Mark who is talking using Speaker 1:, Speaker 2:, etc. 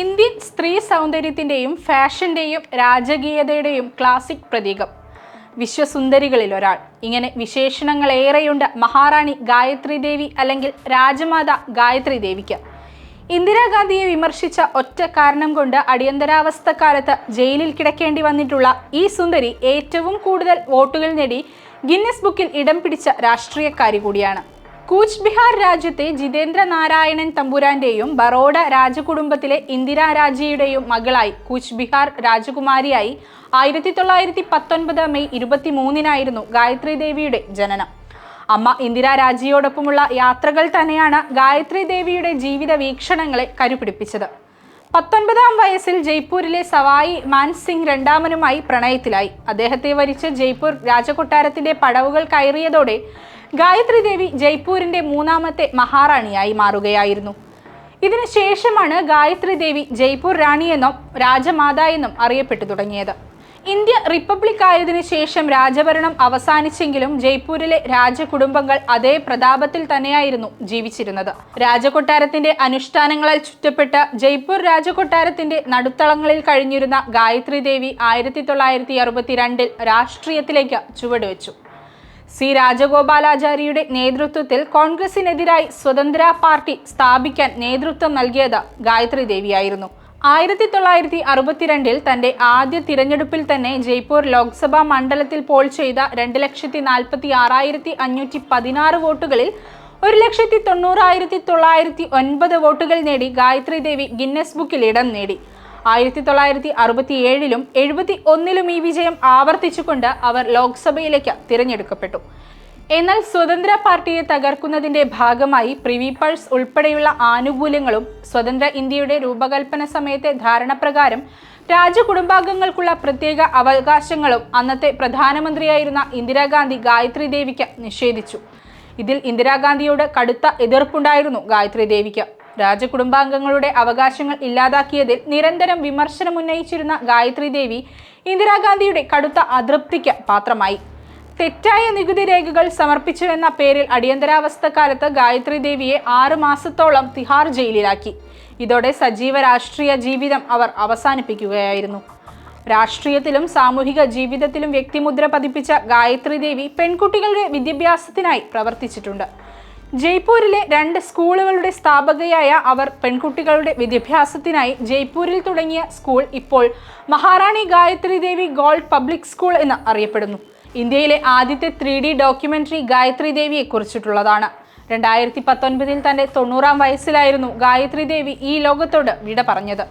Speaker 1: Indian സ്ത്രീ സൗന്ദര്യത്തിന്റെയും ഫാഷന്റെയും രാജകീയതയുടെയും classic പ്രതീകം. വിശ്വസുന്ദരികളിൽ ഒരാൾ. ഇങ്ങനെ വിശേഷണങ്ങളേറെയുണ്ട് മഹാറാണി ഗായത്രി ദേവി അല്ലെങ്കിൽ രാജമാത ഗായത്രി ദേവിക്ക്. ഇന്ദിരാഗാന്ധിയെ വിമർശിച്ച ഒറ്റ കാരണം കൊണ്ട് അടിയന്തരാവസ്ഥ കാലത്ത് ജയിലിൽ കിടക്കേണ്ടി വന്നിട്ടുള്ള ഈ സുന്ദരി ഏറ്റവും കൂടുതൽ വോട്ടുകൾ നേടി ഗിന്നസ് ബുക്കിൽ ഇടം പിടിച്ച രാഷ്ട്രീയക്കാരി കൂടിയാണ്. കൂച്ച് ബിഹാർ രാജ്യത്തെ ജിതേന്ദ്ര നാരായണൻ തമ്പുരാന്റെയും ബറോഡ രാജകുടുംബത്തിലെ ഇന്ദിരാ രാജയുടെയും മകളായി കൂച്ച് ബിഹാർ രാജകുമാരിയായി ആയിരത്തി തൊള്ളായിരത്തി പത്തൊൻപത് മെയ് ഇരുപത്തി മൂന്നിനായിരുന്നു ഗായത്രി ദേവിയുടെ ജനനം. അമ്മ ഇന്ദിരാ രാജിയോടൊപ്പമുള്ള യാത്രകൾ തന്നെയാണ് ഗായത്രി ദേവിയുടെ ജീവിത വീക്ഷണങ്ങളെ കരുപിടിപ്പിച്ചത്. പത്തൊൻപതാം വയസ്സിൽ ജയ്പൂരിലെ സവായി മാൻസിംഗ് രണ്ടാമനുമായി പ്രണയത്തിലായി. അദ്ദേഹത്തെ വരിച്ച് ജയ്പൂർ രാജകൊട്ടാരത്തിന്റെ പടവുകൾ കയറിയതോടെ ഗായത്രി ദേവി ജയ്പൂരിന്റെ മൂന്നാമത്തെ മഹാറാണിയായി മാറുകയായിരുന്നു. ഇതിനുശേഷമാണ് ഗായത്രി ദേവി ജയ്പൂർ റാണിയെന്നും രാജമാതായെന്നും അറിയപ്പെട്ടു തുടങ്ങിയത്. ഇന്ത്യ റിപ്പബ്ലിക് ആയതിനു ശേഷം രാജഭരണം അവസാനിച്ചെങ്കിലും ജയ്പൂരിലെ രാജകുടുംബങ്ങൾ അതേ പ്രതാപത്തിൽ തന്നെയായിരുന്നു ജീവിച്ചിരുന്നത്. രാജകൊട്ടാരത്തിന്റെ അനുഷ്ഠാനങ്ങളാൽ ചുറ്റപ്പെട്ട ജയ്പൂർ രാജകൊട്ടാരത്തിന്റെ നടുത്തളങ്ങളിൽ കഴിഞ്ഞിരുന്ന ഗായത്രി ദേവി ആയിരത്തി തൊള്ളായിരത്തി അറുപത്തിരണ്ടിൽ രാഷ്ട്രീയത്തിലേക്ക് ചുവടുവെച്ചു. സി രാജഗോപാലാചാരിയുടെ നേതൃത്വത്തിൽ കോൺഗ്രസിനെതിരായി സ്വതന്ത്ര പാർട്ടി സ്ഥാപിക്കാൻ നേതൃത്വം നൽകിയത് ഗായത്രി ദേവിയായിരുന്നു. ആയിരത്തി തൊള്ളായിരത്തി അറുപത്തിരണ്ടിൽ തന്റെ ആദ്യ തിരഞ്ഞെടുപ്പിൽ തന്നെ ജയ്പൂർ ലോക്സഭാ മണ്ഡലത്തിൽ പോൾ ചെയ്ത രണ്ട് ലക്ഷത്തി നാൽപ്പത്തി ആറായിരത്തി അഞ്ഞൂറ്റി പതിനാറ് വോട്ടുകളിൽ ഒരു ലക്ഷത്തി തൊണ്ണൂറായിരത്തി തൊള്ളായിരത്തി ഒൻപത് വോട്ടുകൾ നേടി ഗായത്രി ദേവി ഗിന്നസ് ബുക്കിൽ ഇടം നേടി. ആയിരത്തി തൊള്ളായിരത്തി അറുപത്തി ഏഴിലും എഴുപത്തി ഒന്നിലും ഈ വിജയം ആവർത്തിച്ചുകൊണ്ട് അവർ ലോക്സഭയിലേക്ക് തിരഞ്ഞെടുക്കപ്പെട്ടു. എന്നാൽ സ്വതന്ത്ര പാർട്ടിയെ തകർക്കുന്നതിന്റെ ഭാഗമായി പ്രിവി പൾസ് ഉൾപ്പെടെയുള്ള ആനുകൂല്യങ്ങളും സ്വതന്ത്ര ഇന്ത്യയുടെ രൂപകൽപ്പന സമയത്തെ ധാരണപ്രകാരം രാജകുടുംബാംഗങ്ങൾക്കുള്ള പ്രത്യേക അവകാശങ്ങളും അന്നത്തെ പ്രധാനമന്ത്രിയായിരുന്ന ഇന്ദിരാഗാന്ധി ഗായത്രി ദേവിക്ക് നിഷേധിച്ചു. ഇതിൽ ഇന്ദിരാഗാന്ധിയോട് കടുത്ത എതിർപ്പുണ്ടായിരുന്നു ഗായത്രി ദേവിക്ക്. രാജകുടുംബാംഗങ്ങളുടെ അവകാശങ്ങൾ ഇല്ലാതാക്കിയതിൽ നിരന്തരം വിമർശനമുന്നയിച്ചിരുന്ന ഗായത്രി ദേവി ഇന്ദിരാഗാന്ധിയുടെ കടുത്ത അതൃപ്തിക്ക് പാത്രമായി. തെറ്റായ നികുതി രേഖകൾ സമർപ്പിച്ചുവെന്ന പേരിൽ അടിയന്തരാവസ്ഥ കാലത്ത് ഗായത്രി ദേവിയെ ആറ് മാസത്തോളം തിഹാർ ജയിലിലാക്കി. ഇതോടെ സജീവ രാഷ്ട്രീയ ജീവിതം അവർ അവസാനിപ്പിക്കുകയായിരുന്നു. രാഷ്ട്രീയത്തിലും സാമൂഹിക ജീവിതത്തിലും വ്യക്തിമുദ്ര പതിപ്പിച്ച ഗായത്രി ദേവി പെൺകുട്ടികളുടെ വിദ്യാഭ്യാസത്തിനായി പ്രവർത്തിച്ചിട്ടുണ്ട്. ജയ്പൂരിലെ രണ്ട് സ്കൂളുകളുടെ സ്ഥാപകയായ അവർ പെൺകുട്ടികളുടെ വിദ്യാഭ്യാസത്തിനായി ജയ്പൂരിൽ തുടങ്ങിയ സ്കൂൾ ഇപ്പോൾ Maharani Gayatri Devi gold public school എന്ന് അറിയപ്പെടുന്നു. ഇന്ത്യയിലെ ആദ്യത്തെ ത്രീ ഡി ഡോക്യുമെന്ററി ഗായത്രി ദേവിയെ കുറിച്ചിട്ടുള്ളതാണ്. രണ്ടായിരത്തി പത്തൊൻപതിൽ തന്റെ തൊണ്ണൂറാം വയസ്സിലായിരുന്നു ഗായത്രി ദേവി ഈ ലോകത്തോട് വിട പറഞ്ഞത്.